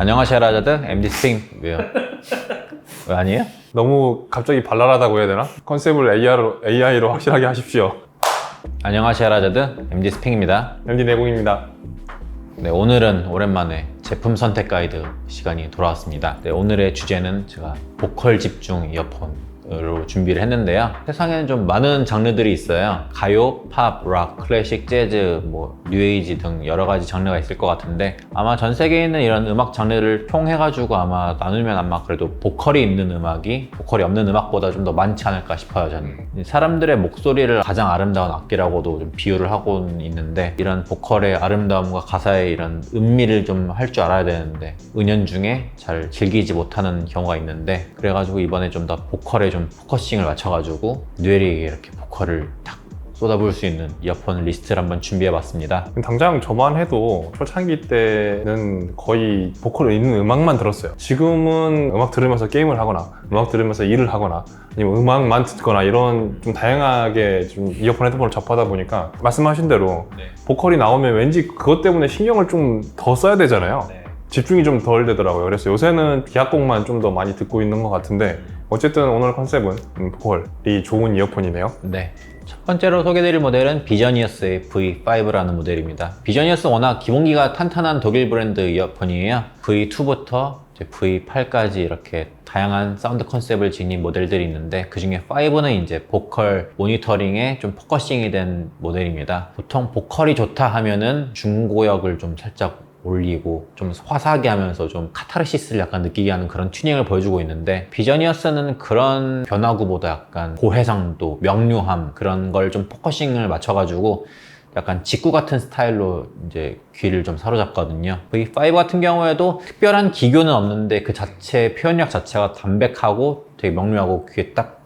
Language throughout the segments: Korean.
안녕하세요 라자드 MD 스팅 왜요? 왜 아니에요? 너무 갑자기 발랄하다고 해야 되나? 컨셉을 AI로, AI로 확실하게 하십시오. 안녕하세요 라자드 MD 스핑입니다 MD 내공입니다. 네, 오늘은 오랜만에 제품 선택 가이드 시간이 돌아왔습니다 네, 오늘의 주제는 제가 보컬 집중 이어폰으 로 준비를 했는데요. 세상에는 좀 많은 장르들이 있어요. 가요, 팝, 락, 클래식, 재즈, 뭐 뉴에이지 등 여러 가지 장르가 있을 것 같은데 아마 전 세계에 있는 이런 음악 장르를 통해가지고 아마 나누면 아마 그래도 보컬이 있는 음악이 보컬이 없는 음악보다 좀 더 많지 않을까 싶어요 저는. 사람들의 목소리를 가장 아름다운 악기라고도 좀 비유를 하고 있는데 이런 보컬의 아름다움과 가사의 이런 음미를 좀 할 줄 알아야 되는데 은연중에 잘 즐기지 못하는 경우가 있는데 그래가지고 이번에 좀 더 보컬에 좀 포커싱을 맞춰가지고 뇌리에 이렇게 보컬을 탁 쏟아부을 수 있는 이어폰 리스트를 한번 준비해봤습니다. 당장 저만 해도 초창기 때는 거의 보컬 있는 음악만 들었어요. 지금은 음악 들으면서 게임을 하거나 음악 들으면서 일을 하거나 아니면 음악만 듣거나 이런 좀 다양하게 좀 이어폰 헤드폰을 접하다 보니까 말씀하신 대로 보컬이 나오면 왠지 그것 때문에 신경을 좀 더 써야 되잖아요. 집중이 좀 덜 되더라고요. 그래서 요새는 비악곡만 좀 더 많이 듣고 있는 것 같은데 어쨌든 오늘 컨셉은 음, 보컬이 좋은 이어폰이네요. 네. 첫 번째로 소개드릴 모델은 비저니어스의 V5라는 모델입니다. 비저니어스 워낙 기본기가 탄탄한 독일 브랜드 이어폰이에요. V2부터 V8까지 이렇게 다양한 사운드 컨셉을 지닌 모델들이 있는데 그 중에 5는 이제 보컬 모니터링에 좀 포커싱이 된 모델입니다. 보통 보컬이 좋다 하면은 중고역을 좀 살짝 올리고 좀 화사하게 하면서 좀 카타르시스를 약간 느끼게 하는 그런 튜닝을 보여주고 있는데 비저니어스는 그런 변화구보다 약간 고해상도, 명료함 그런 걸 좀 포커싱을 맞춰가지고 약간 직구 같은 스타일로 이제 귀를 좀 사로잡거든요. V5 같은 경우에도 특별한 기교는 없는데 그 자체 표현력 자체가 담백하고 되게 명료하고 귀에 딱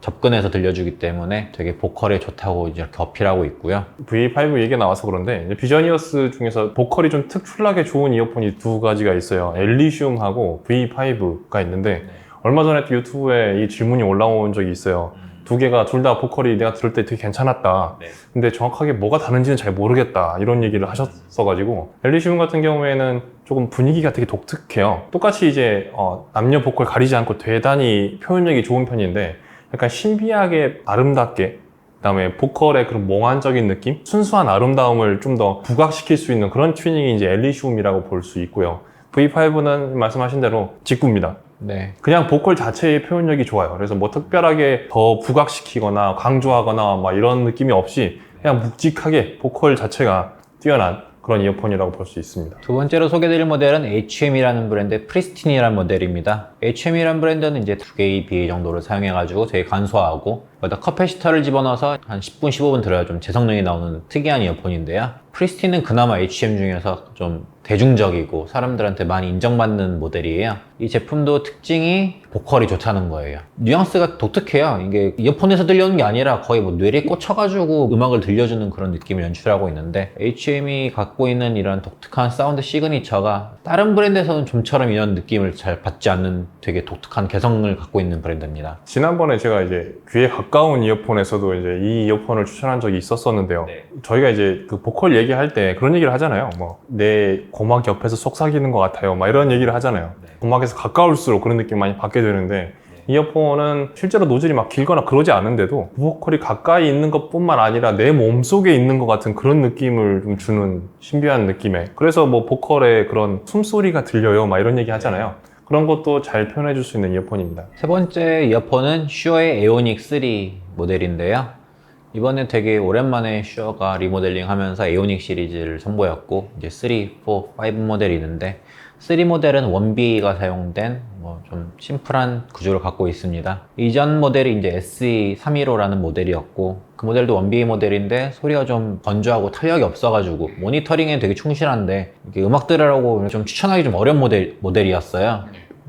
접근해서 들려주기 때문에 되게 보컬에 좋다고 이렇게 어필하고 있고요. V5 얘기가 나와서 그런데 이제 비저니어스 중에서 보컬이 좀 특출나게 좋은 이어폰이 두 가지가 있어요. 엘리슘하고 V5가 있는데 얼마 전에 또 유튜브에 이 질문이 올라온 적이 있어요. 두 개가 둘 다 보컬이 내가 들을 때 되게 괜찮았다. 네. 근데 정확하게 뭐가 다른지는 잘 모르겠다. 이런 얘기를 하셨어가지고 엘리슘 같은 경우에는 조금 분위기가 되게 독특해요. 똑같이 이제 어, 남녀 보컬 가리지 않고 대단히 표현력이 좋은 편인데 약간 신비하게 아름답게 그다음에 보컬의 그런 몽환적인 느낌, 순수한 아름다움을 좀 더 부각시킬 수 있는 그런 튜닝이 이제 엘리시움이라고 볼 수 있고요. V5는 말씀하신 대로 직구입니다. 네. 그냥 보컬 자체의 표현력이 좋아요. 그래서 뭐 특별하게 더 부각시키거나 강조하거나 막 이런 느낌이 없이 그냥 묵직하게 보컬 자체가 뛰어난 그런 이어폰이라고 볼 수 있습니다. 두 번째로 소개드릴 모델은 HM이라는 브랜드의 프리스틴이라는 모델입니다. HM이라는 브랜드는 이제 두 개의 BA 정도를 사용해가지고 되게 간소하고 여기다 커패시터를 집어넣어서 한 10분, 15분 들어야 좀 재성능이 나오는 특이한 이어폰인데요. 프리스틴은 그나마 HM 중에서 좀 대중적이고 사람들한테 많이 인정받는 모델이에요. 이 제품도 특징이 보컬이 좋다는 거예요. 뉘앙스가 독특해요. 이게 이어폰에서 들려오는 게 아니라 거의 뭐 뇌리에 꽂혀가지고 음악을 들려주는 그런 느낌을 연출하고 있는데 HM이 갖고 있는 이런 독특한 사운드 시그니처가 다른 브랜드에서는 좀처럼 이런 느낌을 잘 받지 않는 되게 독특한 개성을 갖고 있는 브랜드입니다. 지난번에 제가 이제 귀에 가까운 이어폰에서도 이제 이 이어폰을 추천한 적이 있었었는데요. 네. 저희가 이제 그 보컬 얘기할 때 그런 얘기를 하잖아요. 뭐 내 고막 옆에서 속삭이는 것 같아요. 막 이런 얘기를 하잖아요. 네. 고막 에서 가까울수록 그런 느낌 많이 받게 되는데 이어폰은 실제로 노즐이 막 길거나 그러지 않은데도 보컬이 가까이 있는 것뿐만 아니라 내 몸속에 있는 것 같은 그런 느낌을 좀 주는 신비한 느낌의 그래서 뭐 보컬의 그런 숨소리가 들려요. 막 이런 얘기 하잖아요. 그런 것도 잘 표현해 줄 수 있는 이어폰입니다. 세 번째 이어폰은 슈어의 에오닉 3 모델인데요. 이번에 되게 오랜만에 슈어가 리모델링 하면서 에오닉 시리즈를 선보였고 이제 3, 4, 5 모델이 있는데 3 모델은 1BA가 사용된 뭐 좀 심플한 구조를 갖고 있습니다. 이전 모델이 이제 SE315라는 모델이었고 그 모델도 1BA 모델인데 소리가 좀 건조하고 탄력이 없어가지고 모니터링에 되게 충실한데 음악 들으라고 좀 추천하기 좀 어려운 모델, 모델이었어요.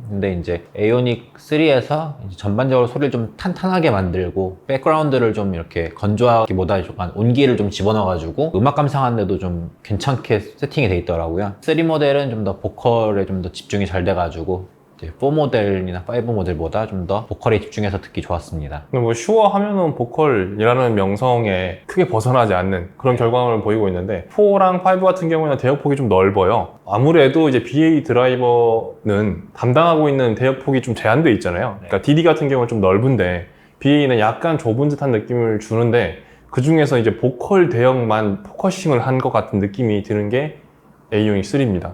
근데 이제 에오닉 3에서 전반적으로 소리를 좀 탄탄하게 만들고 백그라운드를 좀 이렇게 건조하기보다 약간 온기를 좀 집어넣어가지고 음악 감상하는데도 좀 괜찮게 세팅이 돼 있더라고요. 3 모델은 좀 더 보컬에 좀 더 집중이 잘 돼가지고 이제 4 모델이나 5 모델보다 좀 더 보컬에 집중해서 듣기 좋았습니다. 근데 뭐 슈어 하면은 보컬이라는 명성에 크게 벗어나지 않는 그런 결과물을 보이고 있는데 4랑 5 같은 경우에는 대역폭이 좀 넓어요. 아무래도 이제 BA 드라이버는 담당하고 있는 대역폭이 좀 제한돼 있잖아요. 그러니까 DD 같은 경우는 좀 넓은데 BA는 약간 좁은 듯한 느낌을 주는데 그 중에서 이제 보컬 대역만 포커싱을 한 것 같은 느낌이 드는 게 A용이 3입니다.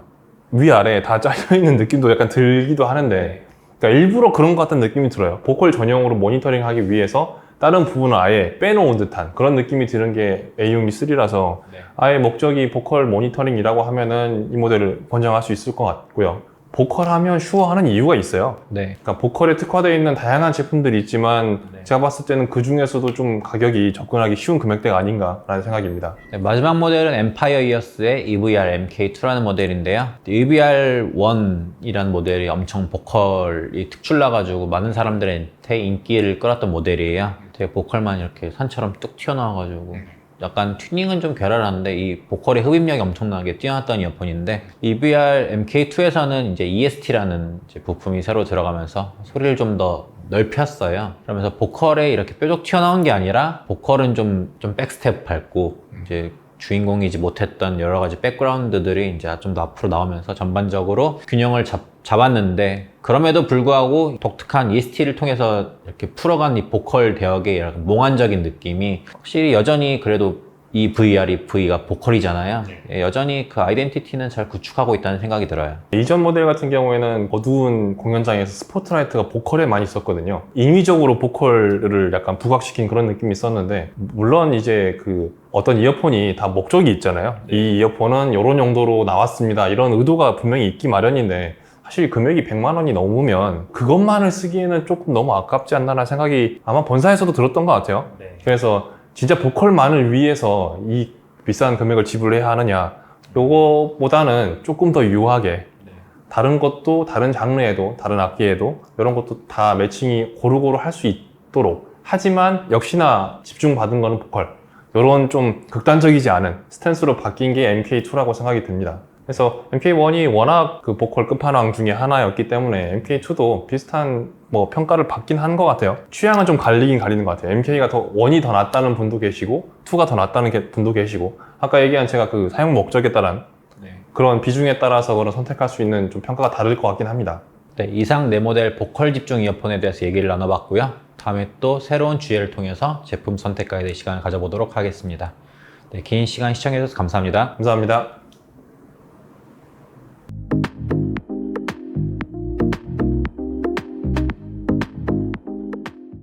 위아래 다 잘려 있는 느낌도 약간 들기도 하는데 그러니까 일부러 그런 것 같은 느낌이 들어요. 보컬 전용으로 모니터링 하기 위해서 다른 부분을 아예 빼놓은 듯한 그런 느낌이 드는 게 A6 3라서 아예 목적이 보컬 모니터링이라고 하면은 이 모델을 권장할 수 있을 것 같고요. 보컬 하면 슈어 하는 이유가 있어요. 네. 그러니까 보컬에 특화되어 있는 다양한 제품들이 있지만 네. 제가 봤을 때는 그 중에서도 좀 가격이 접근하기 쉬운 금액대가 아닌가라는 생각입니다. 네, 마지막 모델은 엠파이어 이어스의 EVR MK2라는 모델인데요. EVR 1이라는 모델이 엄청 보컬이 특출나가지고 많은 사람들한테 인기를 끌었던 모델이에요. 되게 보컬만 이렇게 산처럼 뚝 튀어나와가지고 약간 튜닝은 좀 괴랄한데 이 보컬의 흡입력이 엄청나게 뛰어났던 이어폰인데 EVR MK2에서는 이제 EST라는 부품이 새로 들어가면서 소리를 좀 더 넓혔어요. 그러면서 보컬에 이렇게 뾰족 튀어나온 게 아니라 보컬은 좀, 좀 백스텝 밟고 이제 주인공이지 못했던 여러 가지 백그라운드들이 이제 좀 더 앞으로 나오면서 전반적으로 균형을 잡, 잡았는데 그럼에도 불구하고 독특한 EST를 통해서 이렇게 풀어간 이 보컬 대역의 약간 몽환적인 느낌이 확실히 여전히 그래도 이 VR이 V가 보컬이잖아요. 예, 여전히 그 아이덴티티는 잘 구축하고 있다는 생각이 들어요. 이전 모델 같은 경우에는 어두운 공연장에서 스포트라이트가 보컬에 많이 있었거든요. 인위적으로 보컬을 약간 부각시킨 그런 느낌이 있었는데, 물론 이제 그 어떤 이어폰이 다 목적이 있잖아요. 이 이어폰은 이런 용도로 나왔습니다. 이런 의도가 분명히 있기 마련인데, 사실 금액이 100만 원이 넘으면 그것만을 쓰기에는 조금 너무 아깝지 않나라는 생각이 아마 본사에서도 들었던 것 같아요. 그래서 진짜 보컬만을 위해서 이 비싼 금액을 지불해야 하느냐 요거보다는 조금 더 유하게 다른 것도 다른 장르에도 다른 악기에도 이런 것도 다 매칭이 고루고루 할 수 있도록 하지만 역시나 집중받은 거는 보컬 이런 좀 극단적이지 않은 스탠스로 바뀐 게 MK2라고 생각이 듭니다. 그래서 MK1이 워낙 그 보컬 끝판왕 중에 하나였기 때문에 MK2도 비슷한 뭐 평가를 받긴 한 것 같아요. 취향은 좀 갈리긴 갈리는 것 같아요. MK가 더 원이 더 낫다는 분도 계시고 2가 더 낫다는 게- 분도 계시고 아까 얘기한 제가 그 사용 목적에 따른 그런 비중에 따라서 그런 선택할 수 있는 좀 평가가 다를 것 같긴 합니다. 네, 이상 네 모델 보컬 집중 이어폰에 대해서 얘기를 나눠봤고요. 다음에 또 새로운 주제를 통해서 제품 선택가에 대해 시간을 가져보도록 하겠습니다. 네, 긴 시간 시청해주셔서 감사합니다. 감사합니다.